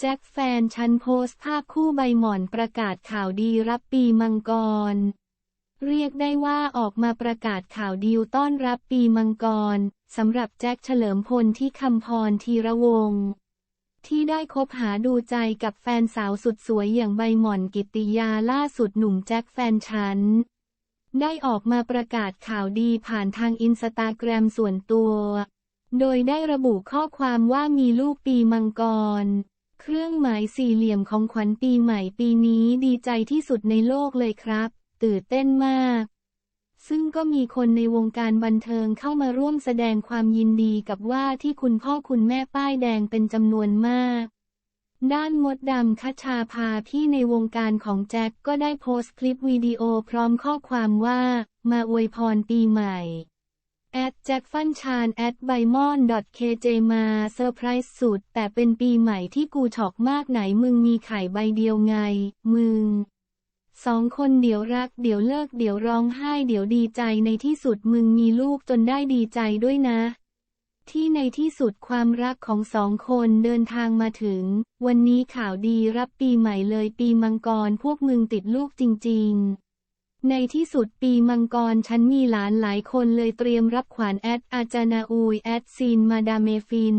แจ็คแฟนฉันโพสต์ภาพคู่ใบหม่อนประกาศข่าวดีรับปีมังกร เรียกได้ว่าออกมาประกาศข่าวดีลต้อนรับปีมังกรสำหรับแจ็คเฉลิมพลที่คำพรธีระวงศ์ที่ได้คบหาดูใจกับแฟนสาวสุดสวยอย่างใบหม่อนกิตติยาล่าสุดหนุ่มแจ็คแฟนฉัน ได้ออกมาประกาศข่าวดีผ่านทางอินสตาแกรมส่วนตัว โดยได้ระบุข้อความว่ามีลูกปีมังกร เครื่องหมายสี่เหลี่ยมของขวัญปีใหม่ปีนี้ดีใจที่สุดในโลกเลยครับ ตื่นเต้นมาก ซึ่งก็มีคนในวงการบันเทิงเข้ามาร่วมแสดงความยินดีกับว่าที่คุณพ่อคุณแม่ป้ายแดงเป็นจำนวนมาก ด้านมดดำคัชชาพาพี่ในวงการของแจ็คก็ได้โพสต์คลิปวิดีโอพร้อมข้อความว่า มาอวยพรปีใหม่ แอดแจ็คฟันชานแอดไบมอน .kj มาเซอร์ไพรส์สุด แต่เป็นปีใหม่ที่กูช็อกมากไหนมึงมีไข่ใบเดียวไง มึง สองคนเดี๋ยวรัก เดี๋ยวเลิก เดี๋ยวร้องไห้ เดี๋ยวดีใจในที่สุดมึงมีลูกจนได้ดีใจด้วยนะ ที่ในที่สุดความรักของสองคนเดินทางมาถึง วันนี้ข่าวดีรับปีใหม่เลยปีมังกรพวกมึงติดลูกจริง ๆ ในที่สุดปีมังกรฉันมีหลานหลายคนเลยเตรียมรับขวานแอดอาจานาอุยแอดซีนมาดามเมฟิน